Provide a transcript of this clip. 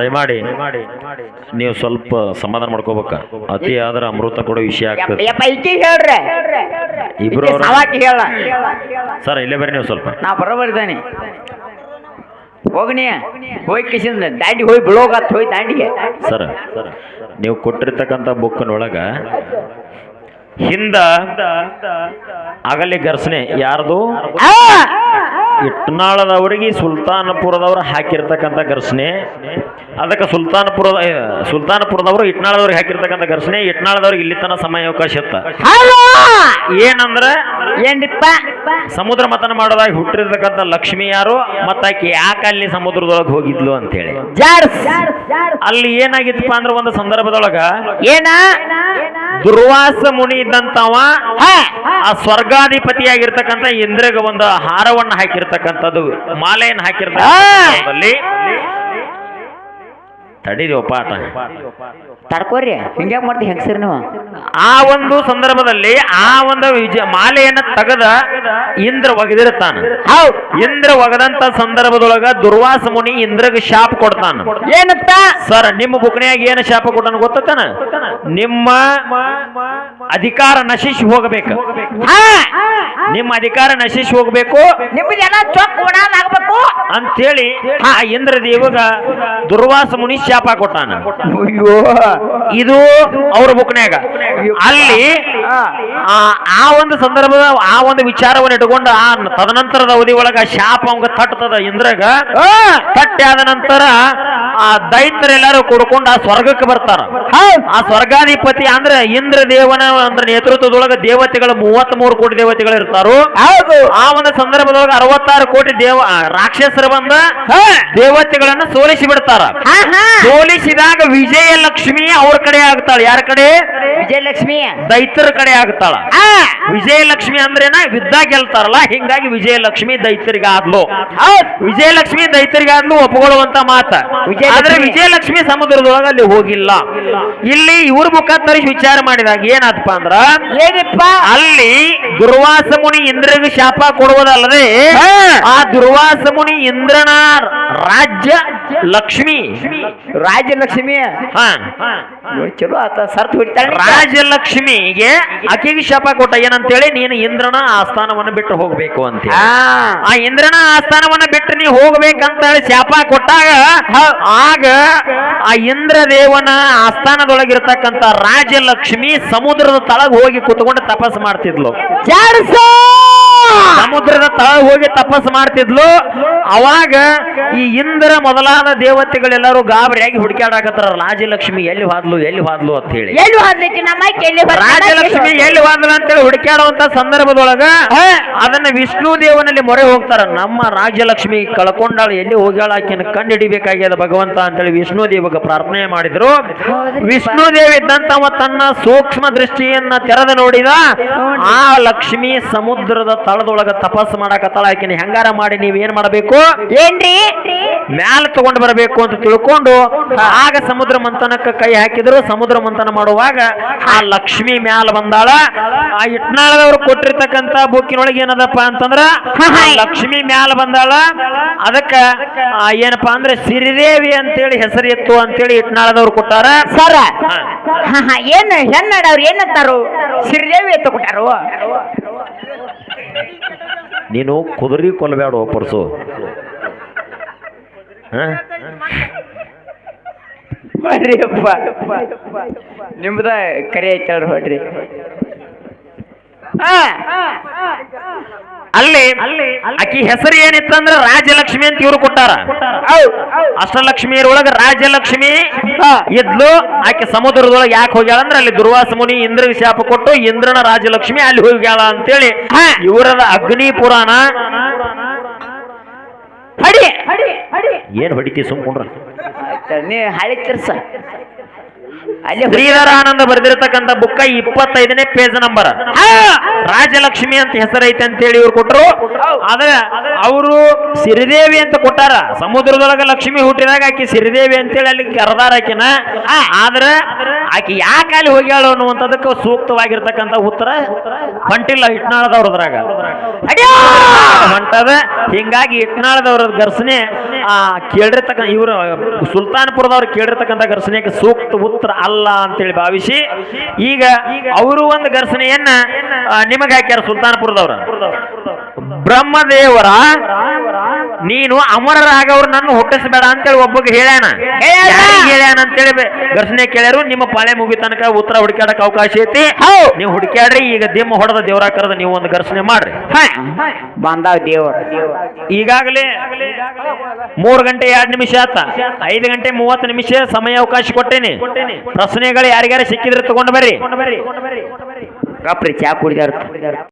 ದಯಮಾಡಿ ನೀವು ಸ್ವಲ್ಪ ಸಮಾಧಾನ ಮಾಡ್ಕೋಬೇಕ. ಅತಿ ಆದ್ರ ಅಮೃತ ಕೊಡೋ ವಿಷಯ ಆಗ್ತದೆ. ಹೇಳ್ರಿ. ಇಬ್ರು ಸರ್ ಇಲ್ಲೇ ಬರ್ರಿ ನೀವು ಸ್ವಲ್ಪ. ನಾ ಬರೋಬರಿದ್ದಾನೆ ಹೋಗ್ನಿ ಹೋಗಿ ಕಿಸಿಂದ ದಾಂಡಿ ಹೋಗಿ ಬಿಳೋಗತ್ ಹೋಗಿ ದಾಂಡಿಗೆ. ಸರ್ ನೀವು ಕೊಟ್ಟಿರ್ತಕ್ಕಂಥ ಬುಕ್ಕನೊಳಗ ಹಿಂದ ಆಗಲಿ ಘರ್ಷಣೆ ಯಾರ್ದು! ಇಟ್ನಾಳದವರಿಗೆ ಸುಲ್ತಾನಪುರದವರು ಹಾಕಿರ್ತಕ್ಕಂಥ ಘರ್ಷಣೆ. ಅದಕ್ಕೆ ಸುಲ್ತಾನಪುರದ ಸುಲ್ತಾನಪುರದವರು ಇಟ್ನಾಳದವ್ರಿಗೆ ಹಾಕಿರ್ತಕ್ಕಂಥ ಘರ್ಷಣೆ. ಇಟ್ನಾಳದವ್ರಿಗೆ ಇಲ್ಲಿ ತನ ಸಮಯಾವಕಾಶ ಇತ್ತ. ಏನಂದ್ರ ಏನ್ರಿಪ್ಪ? ಸಮುದ್ರ ಮತನ ಮಾಡೋದಾಗಿ ಹುಟ್ಟಿರ್ತಕ್ಕಂಥ ಲಕ್ಷ್ಮಿ ಯಾರು? ಮತ್ತ ಆಕೆ ಯಾಕೆ ಅಲ್ಲಿ ಸಮುದ್ರದೊಳಗೆ ಹೋಗಿದ್ಲು ಅಂತ ಹೇಳಿ ಅಲ್ಲಿ ಏನಾಗಿತ್ತಪ್ಪ ಅಂದ್ರೆ ಒಂದು ಸಂದರ್ಭದೊಳಗ ಏನ? ದುರ್ವಾಸ ಮುನಿ ಇದ್ದಂತವ ಹಾ. ಆ ಸ್ವರ್ಗಾಧಿಪತಿಯಾಗಿರ್ತಕ್ಕಂಥ ಇಂದ್ರಗ ಒಂದು ಹಾರವನ್ನು ಹಾಕಿರ್ತಕ್ಕಂಥದ್ದು ಮಾಲೆಯನ್ನು ಹಾಕಿರ್ತಕ್ಕಂಥದ್ದಲ್ಲಿ ತಡೀರಿ ಪಾಠ. ತಡ್ಕೋರಿ ಹಿಂಗ್ಯಾಕ್ ಮಾಡ್ತಿ ಹೆಂಗಸರಿ ನೀವು? ಆ ಒಂದು ಸಂದರ್ಭದಲ್ಲಿ ಆ ಒಂದು ವಿಜಯ ಮಾಲೆಯನ್ನ ತೆಗೆದ ಇಂದ್ರ ಒಗೆದಿರ್ತಾನ ಇಂದ್ರ ಒಗದಂತ ಸಂದರ್ಭದೊಳಗ ದುರ್ವಾಸ ಮುನಿ ಇಂದ್ರಗ ಶಾಪ ಕೊಡ್ತಾನ. ಏನಂತ? ಸರ್ ನಿಮ್ಮ ಬುಕ್ನ್ಯಾಗ ಏನು ಶಾಪ ಕೊಟ್ಟನ ಗೊತ್ತಾನ ನಿಮ್ಮ ಅಧಿಕಾರ ನಶಿಸಿ ಹೋಗಬೇಕು. ಹಾ. ನಿಮ್ಮ ಅಧಿಕಾರ ನಶಿಸಿ ಹೋಗ್ಬೇಕು. ಚೊಕ್ ಆಗ್ಬೇಕು. ಅಂತೇಳಿ ಆ ಇಂದ್ರ ದೇವಗ ದುರ್ವಾಸ ಮುನಿ ಶಾಪ ಕೊಟ್ಟಾನ. ಅಯ್ಯೋ. ಇದು ಅವ್ರ ಬುಕ್ನ್ಯಾಗ. ಅಲ್ಲಿ ಆ. ಆ ಒಂದು ಸಂದರ್ಭದ ಆ ಒಂದು ವಿಚಾರವನ್ನು ಇಟ್ಕೊಂಡು ಆ ತದನಂತರದ ಅವಧಿ ಒಳಗ ಶಾಪ ಅವಂಗ ತಟ್ಟತದ ಇಂದ್ರಗ ತಟ್ಟಿ ಆದ ನಂತರ ಆ ದೈತ್ಯರೆಲ್ಲರೂ ಕುಡ್ಕೊಂಡು ಆ ಸ್ವರ್ಗಕ್ಕೆ ಬರ್ತಾರ. ಆ ಸ್ವರ್ಗಾಧಿಪತಿ ಅಂದ್ರೆ ಇಂದ್ರ ದೇವನ ಅಂದ್ರೆ ನೇತೃತ್ವದೊಳಗ ದೇವತೆಗಳು ಮೂವತ್ತ್ ಮೂರು ಕೋಟಿ ದೇವತೆಗಳು ಇರ್ತಾರು ಹೌದು. ಆ ಒಂದು ಸಂದರ್ಭದೊಳಗ ಅರವತ್ತಾರು ಕೋಟಿ ದೇವ ರಾಕ್ಷಸರ ಬಂದ ದೇವತೆಗಳನ್ನ ಸೋಲಿಸಿ ಬಿಡ್ತಾರ. ಸೋಲಿಸಿದಾಗ ವಿಜಯಲಕ್ಷ್ಮಿ ಅವ್ರ ಕಡೆ ಆಗ್ತಾಳೆ. ಯಾರ ಕಡೆ? ವಿಜಯಲಕ್ಷ್ಮಿ. ದೈತ್ಯರ ಕಡೆ ಆಗ್ತಾಳ. ವಿಜಯಲಕ್ಷ್ಮಿ ಅಂದ್ರೇನ ವಿದ್ದ ಗೆಲ್ತಾರಲ್ಲ ಹಿಂಗಾಗಿ ವಿಜಯಲಕ್ಷ್ಮಿ ದೈತ್ಯರಿಗಾದ್ಲು. ವಿಜಯಲಕ್ಷ್ಮಿ ದೈತ್ಯರಿಗಾದ್ಲು ಒಪ್ಕೊಳ್ಳುವಂತ ಮಾತ. ಆದ್ರೆ ವಿಜಯಲಕ್ಷ್ಮಿ ಸಮುದ್ರದೊಳಗ ಅಲ್ಲಿ ಹೋಗಿಲ್ಲ. ಇಲ್ಲಿ ಇವ್ರ ಮುಖ ತರಿಸಿ ವಿಚಾರ ಮಾಡಿದಾಗ ಏನಾದಪ್ಪ ಅಂದ್ರ ಏನಪ್ಪ? ಅಲ್ಲಿ ದುರ್ವಾಸ ಮುನಿ ಇಂದ್ರಗೆ ಶಾಪ ಕೊಡುವುದಲ್ಲದೆ ಹಾ. ಆ ದುರ್ವಾಸ ಮುನಿ ಇಂದ್ರನ ರಾಜ್ಯ ಲಕ್ಷ್ಮಿ. ರಾಜಲಕ್ಷ್ಮಿ ಹಾ. ನೋಡಿ ಚಲೋ ಆತ ಸರ್ತ್ ಹೊಡಿತಾಳೆ. ರಾಜಲಕ್ಷ್ಮಿಗೆ ಆಕೆಗೆ ಶಾಪ ಕೊಟ್ಟ ಏನಂತೇಳಿ ನೀನು ಇಂದ್ರನ ಆಸ್ಥಾನವನ್ನು ಬಿಟ್ಟು ಹೋಗ್ಬೇಕು ಅಂತ ಆ ಇಂದ್ರನ ಆಸ್ಥಾನವನ್ನ ಬಿಟ್ಟು ನೀ ಹೋಗ್ಬೇಕಂತ ಹೇಳಿ ಶಾಪ ಕೊಟ್ಟಾಗ ಆಗ ಆ ಇಂದ್ರದೇವನ ದೇವನ ಆಸ್ಥಾನದೊಳಗಿರ್ತಕ್ಕಂಥ ರಾಜಲಕ್ಷ್ಮಿ ಸಮುದ್ರದ ತಳಗ್ ಹೋಗಿ ಕುತ್ಕೊಂಡು ತಪಸ್ ಮಾಡ್ತಿದ್ಲು. ಸಮುದ್ರದ ತಳ ಹೋಗಿ ತಪಸ್ ಮಾಡ್ತಿದ್ಲು. ಅವಾಗ ಈ ಇಂದ್ರ ಮೊದಲಾದ ದೇವತೆಗಳೆಲ್ಲರೂ ಗಾಬರಿಯಾಗಿ ಹುಡುಕಾಡಕತ್ತಾರ ರಾಜಲಕ್ಷ್ಮಿ ಎಲ್ಲಿ ಹೋದ್ಲು ಎಲ್ಲಿ ಹಾದ್ಲು ಅಂತ ಹೇಳಿ. ಎಲ್ಲಿ ಹೋದ್ಲಿಕ್ಕೆ ನಮ್ಮ ಎಲ್ಲಿ ರಾಜಲಕ್ಷ್ಮಿ ಎಲ್ಲಿ ಹೋದ್ಲು ಅಂತೇಳಿ ಹುಡುಕಾಡುವಂತ ಸಂದರ್ಭದೊಳಗ ಅದನ್ನ ವಿಷ್ಣು ದೇವನಲ್ಲಿ ಮೊರೆ ಹೋಗ್ತಾರ. ನಮ್ಮ ರಾಜಲಕ್ಷ್ಮಿ ಕಳ್ಕೊಂಡಾಳು ಎಲ್ಲಿ ಹೋಗ್ಯಾಳ ಆಕಿನ ಕಂಡು ಹಿಡಿಬೇಕಾಗ್ಯದ ಭಗವಂತ ಅಂತೇಳಿ ವಿಷ್ಣು ದೇವಗ ಪ್ರಾರ್ಥನೆ ಮಾಡಿದ್ರು. ವಿಷ್ಣು ದೇವ ಇದ್ದಂತವ ತನ್ನ ಸೂಕ್ಷ್ಮ ದೃಷ್ಟಿಯನ್ನ ತೆರೆದ ನೋಡಿದ ಆ ಲಕ್ಷ್ಮಿ ಸಮುದ್ರದ ತಳದೊಳಗ ತಪಸ್ ಮಾಡಕತ್ತಾಳ ಆಕಿನ ಹೆಂಗಾರ ಮಾಡಿ ನೀವ್ ಏನ್ ಮಾಡಬೇಕು? ಏನ್ರಿ? ಮ್ಯಾಲ ತಗೊಂಡ್ ಬರಬೇಕು ಅಂತ ತಿಳ್ಕೊಂಡು ಆಗ ಸಮುದ್ರ ಮಂಥನಕ್ಕೆ ಕೈ ಹಾಕಿದ್ರು. ಸಮುದ್ರ ಮಂಥನ ಮಾಡುವಾಗ ಆ ಲಕ್ಷ್ಮಿ ಮ್ಯಾಲ ಬಂದಾಳ. ಆ ಇಟ್ನಾಳದವ್ರು ಕೊಟ್ಟಿರ್ತಕ್ಕಂತ ಬುಕ್ಕಿನೊಳಗೆ ಏನದಪ್ಪ ಅಂತಂದ್ರ ಲಕ್ಷ್ಮಿ ಮ್ಯಾಲ ಬಂದಾಳ. ಅದಕ್ಕ ಏನಪ್ಪಾ ಅಂದ್ರೆ ಸಿರಿದೇವಿ ಅಂತೇಳಿ ಹೆಸರು ಎತ್ತು ಅಂತೇಳಿ ಇಟ್ನಾಳದವ್ರು ಕೊಟ್ಟಾರ. ಸರ ಏನ್ ಹೆಣ್ಣಾಡವ್ರು ಏನಂತಾರು ಶ್ರೀದೇವಿ ಎತ್ತ ಕೊಟ್ಟಾರು? ನೀನು ಕುದುರೆ ಕೊಲ್ಲಬೇಡ ಪರ್ಸು. ಹಾಂ? ಬರ್ರಿ ಅಪ್ಪ. ನಿಮ್ದ ಕರೆ ಐತಲ್ರಿ ಹೊಡ್ರಿ. ಆ, ಅಲ್ಲಿ ಆಕಿ ಹೆಸರು ಏನಿತ್ತಂದ್ರ ರಾಜಲಕ್ಷ್ಮಿ ಅಂತ ಇವ್ರು ಕೊಟ್ಟಾರ. ಅಷ್ಟಲಕ್ಷ್ಮಿಯರೊಳಗ ರಾಜಲಕ್ಷ್ಮಿ ಇದ್ಲು ಆಕೆ ಸಮುದ್ರದೊಳಗೆ ಯಾಕೆ ಹೋಗ್ಯಾಳ ಅಂದ್ರೆ ಅಲ್ಲಿ ದುರ್ವಾಸ ಮುನಿ ಇಂದ್ರಗೆ ಶಾಪ ಕೊಟ್ಟು ಇಂದ್ರನ ರಾಜಲಕ್ಷ್ಮಿ ಅಲ್ಲಿ ಹೋಗ್ಯಾಳ ಅಂತೇಳಿ ಇವರದ ಅಗ್ನಿ ಪುರಾಣ. ಏನ್ ಹೊಡಿತಿ ಸುಮ್ಕೊಂಡ್ರ? ನೀ ಹಳಿ ತಿರ್ಸ. ಅಲ್ಲಿ ಶ್ರೀಧರಾನಂದ ಬರೆದಿರತಕ್ಕಂತ ಬುಕ್ಕ ಇಪ್ಪತ್ತೈದನೇ ಪೇಜ್ ನಂಬರ್ ರಾಜಲಕ್ಷ್ಮಿ ಅಂತ ಹೆಸರೈತೆ ಅಂತ ಹೇಳಿ ಇವ್ರು ಕೊಟ್ಟರು ಆದ್ರೆ ಅವರು ಸಿರಿದೇವಿ ಅಂತ ಕೊಟ್ಟಾರ. ಸಮುದ್ರದೊಳಗ ಲಕ್ಷ್ಮಿ ಹುಟ್ಟಿದಾಗ ಆಕಿ ಸಿರಿದೇವಿ ಅಂತೇಳಿ ಅಲ್ಲಿ ಕರೆದಾರ ಆಕಿನ. ಆದ್ರೆ ಆಕಿ ಯಾಕೆ ಅಲ್ಲಿ ಹೋಗ್ಯಾಳು ಅನ್ನುವಂಥದಕ್ಕೆ ಸೂಕ್ತವಾಗಿರ್ತಕ್ಕಂಥ ಉತ್ತರ ಹೊಂಟಿಲ್ಲ ಇಟ್ನಾಳದವ್ರದ್ರಾಗ ಹೊಂಟದ. ಹಿಂಗಾಗಿ ಇಟ್ನಾಳದವ್ರ ಘರ್ಷಣೆ ಆ ಕೇಳಿರ್ತಕ್ಕ ಇವರು ಸುಲ್ತಾನ್ಪುರದವ್ರು ಕೇಳಿರ್ತಕ್ಕಂಥ ಘರ್ಷಣೆಗೆ ಸೂಕ್ತ ಉತ್ತರ ಅಲ್ಲ ಅಂತೇಳಿ ಭಾವಿಸಿ ಈಗ ಅವರು ಒಂದು ಘರ್ಷಣೆಯನ್ನ ನಿಮಗೆ ಹಾಕ್ಯಾರ ಸುಲ್ತಾನ್ಪುರದವ್ರ. ಬ್ರಹ್ಮದೇವರ ನೀನು ಅಮರರಾಗವ್ರು ನನ್ನ ಹುಟ್ಟಿಸಬೇಡ ಅಂತೇಳಿ ಒಬ್ಬಗೆ ಹೇಳ್ಯಾನ. ಹೇಳ್ಯಾನ. ಅಂತೇಳಿ ಘರ್ಷಣೆ ಕೇಳ್ಯಾರು. ನಿಮ್ಮ ಪಾಳೆ ಮುಗಿ ತನಕ ಉತ್ತರ ಹುಡುಕ್ಯಾಡಕ್ ಅವಕಾಶ ಐತಿ. ನೀವು ಹುಡುಕ್ಯಾಡ್ರಿ ಈಗ ದಿಮ್ಮ ಹೊಡೆದ ದೇವರ ಕರೆದ ನೀವು ಒಂದು ಘರ್ಷಣೆ ಮಾಡ್ರಿ. ಬಂದಾವ್ ದೇವ್ರ. ಈಗಾಗಲೇ ಮೂರು ಗಂಟೆ ಎರಡು ನಿಮಿಷ ಆತ. ಐದು ಗಂಟೆ ಮೂವತ್ತು ನಿಮಿಷ ಸಮಯ ಅವಕಾಶ ಕೊಟ್ಟೇನಿ. ಪ್ರಶ್ನೆಗಳು ಯಾರಿಗಾರ ಸಿಕ್ಕಿದ್ರೆ ತಗೊಂಡು ಬರ್ರಿ. ಕಪ್ರಿ ಚಾ ಕುಡಿದಾರ.